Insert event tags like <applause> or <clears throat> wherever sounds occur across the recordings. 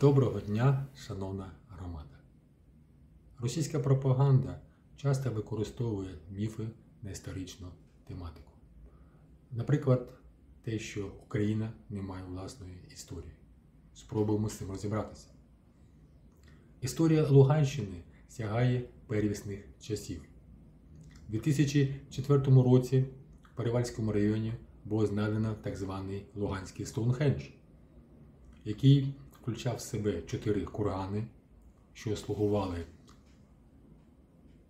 Доброго дня, шановна громада. Російська пропаганда часто використовує міфи на історичну тематику. Наприклад, те, що Україна не має власної історії. Спробуємо з цим розібратися. Історія Луганщини сягає первісних часів. У 2004 році в Перевальському районі було знайдено так званий Луганський Стоунхендж, який включав в себе чотири кургани, що слугували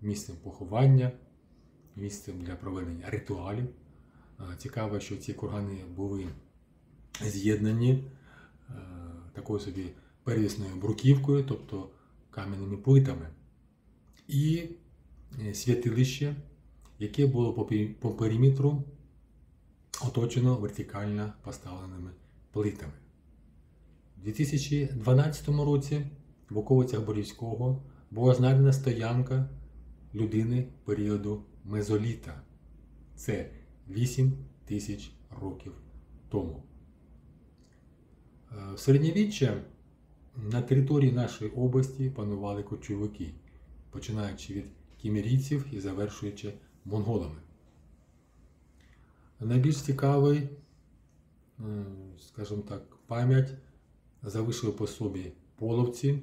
місцем поховання, місцем для проведення ритуалів. Е, Цікаво, що ці кургани були з'єднані е, такою собі первісною бруківкою, тобто кам'яними плитами, і е, святилище, яке було по периметру оточено вертикально поставленими плитами. У 2012 році в околицях Борівського була знайдена стоянка людини періоду мезоліта. Це 8 тисяч років тому. Е, В середньовіччя на території нашої області панували кочовики, починаючи від кімерійців і завершуючи монголами. Найбільш цікавий, скажімо так, пам'ять залишили по собі половці. Е,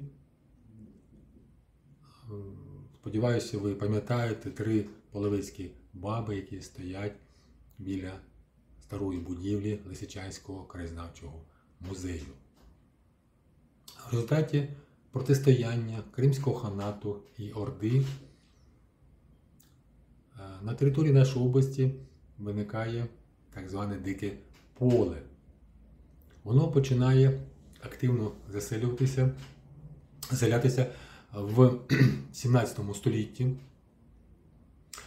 Сподіваюся, ви пам'ятаєте три половецькі баби, які стоять біля старої будівлі Лисичанського краєзнавчого музею. В результаті протистояння Кримського ханату і Орди е, на території нашої області виникає так зване дике поле. Воно починає активно заселюватися, заселятися в <clears throat> 17 столітті.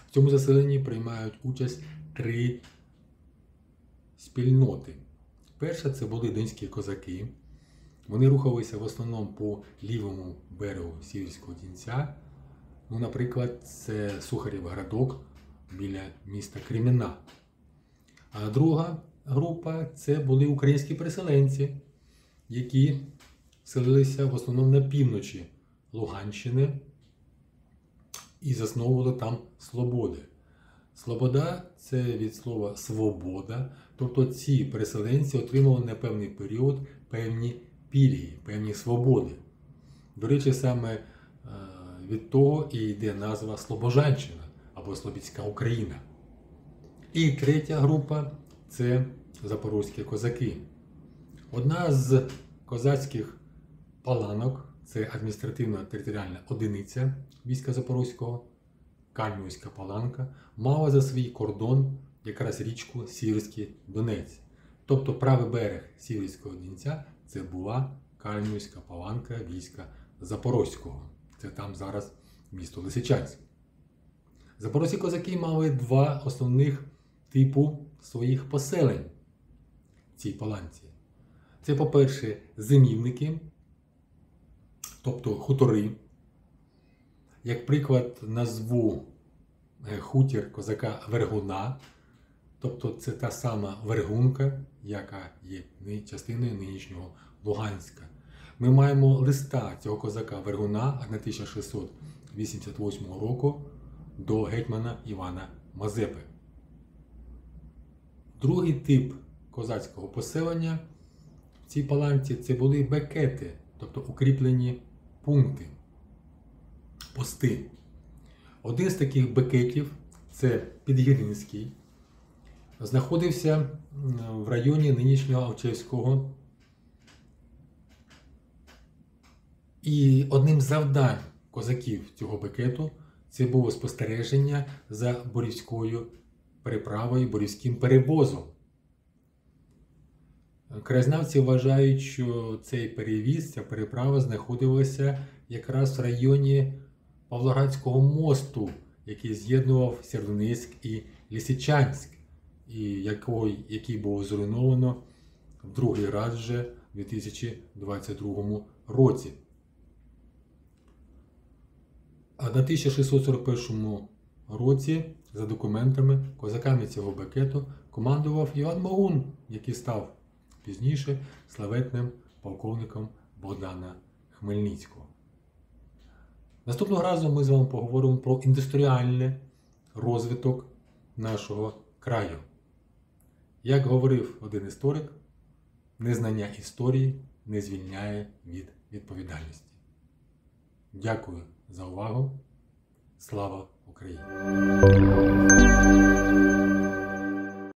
В цьому заселенні приймають участь три спільноти. Перша це були донські козаки. Вони рухалися в основному по лівому берегу Сіверського Дінця. Ну, наприклад, це Сухарів городок біля міста Креміна. А друга група це були українські переселенці, які селилися в основному на півночі Луганщини і засновували там свободи. Слобода це від слова свобода, тобто ці переселенці отримали на певний період певні пільги, певні свободи. До речі, саме е, від того і йде назва Слобожанщина або Слобідська Україна. І третя група це запорозькі козаки. Одна з козацьких паланок це адміністративно-територіальна одиниця війська Запорозького, Кальмівська паланка, мала за свій кордон якраз річку Сіверський Донець. Тобто правий берег Сіверського Донця це була Кальмівська паланка війська Запорозького. Це там зараз місто Лисичанськ. Запорозькі козаки мали два основних типу своїх поселень в цій паланці. Це, по-перше, зимівники, тобто хутори. Як приклад, назву е, хутір козака Вергуна, тобто це та сама Вергунка, яка є частиною нинішнього Луганська. Ми маємо листа цього козака Вергуна 1688 року до гетьмана Івана Мазепи. Другий тип козацького поселення цій паланці це були бекети, тобто укріплені пункти, пости. Один з таких бекетів це Підгірницький, знаходився в районі нинішнього Алчевського. І одним з завдань козаків цього бекету це було спостереження за Борівською переправою, Борівським перевозом. Краєзнавці вважають, що цей перевіз, ця переправа знаходилася якраз в районі Павлоградського мосту, який з'єднував Сєвєродонецьк і Лисичанськ, і якого, який було зруйновано в другий раз вже в 2022 році. А на 1641 році, за документами, козаками цього бекету командував Іван Магун, який став пізніше славетним полковником Богдана Хмельницького. Наступного разу ми з вами поговоримо про індустріальний розвиток нашого краю. Як говорив один історик, незнання історії не звільняє від відповідальності. Дякую за увагу. Слава Україні!